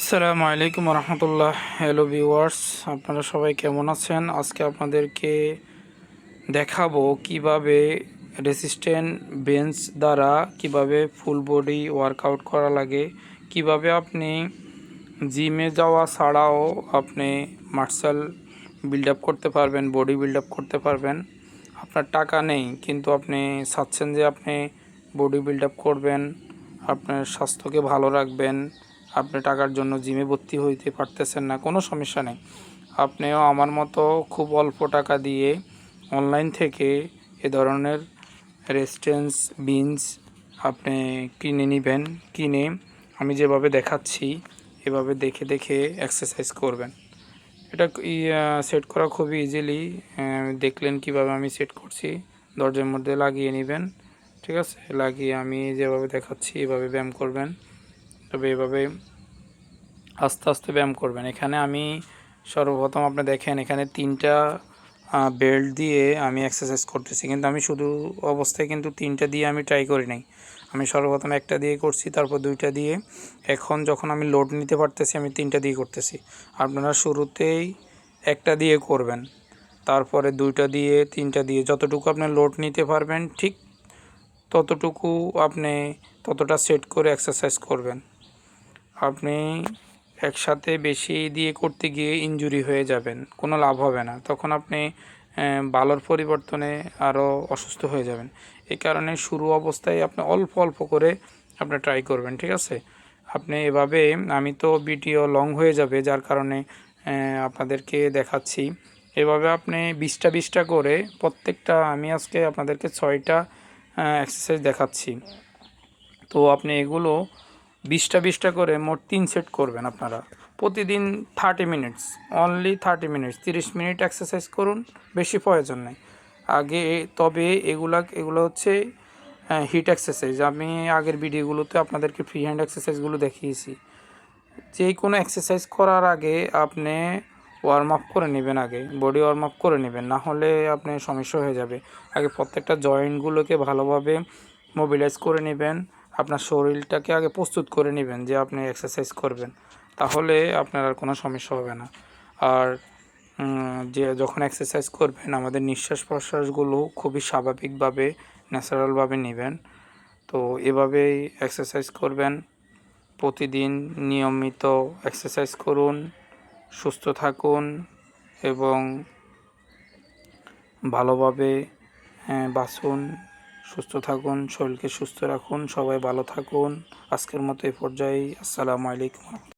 আসসালামু আলাইকুম রহমতুল্লাহ hello viewers আপনারা সবাই কেমন আছেন? আজকে আপনাদেরকে দেখাবো কীভাবে রেসিস্ট্যান্ট বেঞ্চ দ্বারা কীভাবে ফুল বডি ওয়ার্কআউট করা লাগে, কীভাবে আপনি জিমে যাওয়া ছাড়াও আপনি মার্শাল বিল্ড আপ করতে পারবেন বডি বিল্ড আপ করতে পারবেন। আপনার টাকা নেই, কিন্তু আপনি চাচ্ছেন যে আপনি বডি বিল্ড আপ করবেন, আপনার স্বাস্থ্যকে ভালো রাখবেন। আপনি টাকার জন্য জিমে ভর্তি হইতে পারতেছেন না, কোনো সমস্যা নেই। আপনিও আমার মতো খুব অল্প টাকা দিয়ে অনলাইন থেকে এ ধরনের রেস্টেন্স বিনস আপনি কিনে নেবেন, কিনে আমি যেভাবে দেখাচ্ছি, এভাবে দেখে দেখে এক্সারসাইজ করবেন। এটা সেট করা খুবই ইজিলি দেখলেন কীভাবে আমি সেট করছি, দরজার মধ্যে লাগিয়ে নেবেন, ঠিক আছে? লাগিয়ে আমি যেভাবে দেখাচ্ছি, এভাবে ব্যায়াম করবেন। তবে এভাবে আস্তে আস্তে ব্যায়াম করবেন। এখানে আমি সর্বপ্রথম আপনি দেখেন, এখানে তিনটা বেল্ট দিয়ে আমি এক্সারসাইজ করতেছি। কিন্তু আমি শুধু অবস্থায় কিন্তু তিনটা দিয়ে আমি ট্রাই করি নাই। আমি সর্বপ্রথম একটা দিয়ে করছি, তারপর দুইটা দিয়ে। এখন যখন আমি লোড নিতে পারতেছি, আমি তিনটা দিয়ে করতেছি। আপনারা শুরুতেই একটা দিয়ে করবেন, তারপরে দুইটা দিয়ে, তিনটা দিয়ে। যতটুকু আপনি লোড নিতে পারবেন, ঠিক ততটুকু আপনি ততটা সেট করে এক্সারসাইজ করবেন। আপনি একসাথে বেশি দিয়ে করতে গিয়ে ইনজুরি হয়ে যাবেন, কোনো লাভ হবে না। তখন আপনি ভালোর পরিবর্তনে আরও অসুস্থ হয়ে যাবেন। এই কারণে শুরু অবস্থায় আপনি অল্প অল্প করে আপনি ট্রাই করবেন, ঠিক আছে? আপনি এভাবে, আমি তো ভিডিও লং হয়ে যাবে, যার কারণে আপনাদেরকে দেখাচ্ছি। এভাবে আপনি বিশটা বিশটা করে প্রত্যেকটা, আমি আজকে আপনাদেরকে ছয়টা এক্সারসাইজ দেখাচ্ছি। তো আপনি এগুলো বিশটা বিশটা করে মোট তিন সেট করবেন আপনারা। প্রতিদিন thirty minutes only thirty minutes তিরিশ মিনিট এক্সারসাইজ করুন, বেশি প্রয়োজন নেই। আগে তবে এগুলা, এগুলো হচ্ছে হিট এক্সারসাইজ আমি আগের ভিডিওগুলোতে আপনাদেরকে ফ্রি হ্যান্ড এক্সারসাইজগুলো দেখিয়েছি। যে কোনো এক্সারসাইজ করার আগে আপনি ওয়ার্ম আপ করে নেবেন আগে বডি ওয়ার্ম আপ করে নেবেন, না হলে আপনি সমস্যা হয়ে যাবে। আগে প্রত্যেকটা জয়েন্টগুলোকে ভালোভাবে মোবিলাইজ করে নেবেন আপনার শরীরটাকে আগে প্রস্তুত করে নেবেন যে আপনি এক্সারসাইজ করবেন, তাহলে আপনার আর কোনো সমস্যা হবে না। আর যে যখন এক্সারসাইজ করবেন, আমাদের নিঃশ্বাস প্রশ্বাসগুলো খুবই স্বাভাবিকভাবে, ন্যাচারালভাবে নেবেন। তো এভাবেই এক্সারসাইজ করবেন। প্রতিদিন নিয়মিত এক্সারসাইজ করুন, সুস্থ থাকুন এবং ভালোভাবে বাসুন সুস্থ থাকুন শরীরকে সুস্থ রাখুন সবাই ভালো থাকুন। আজকের মতো এই পর্যায়ে আসসালামু আলাইকুম।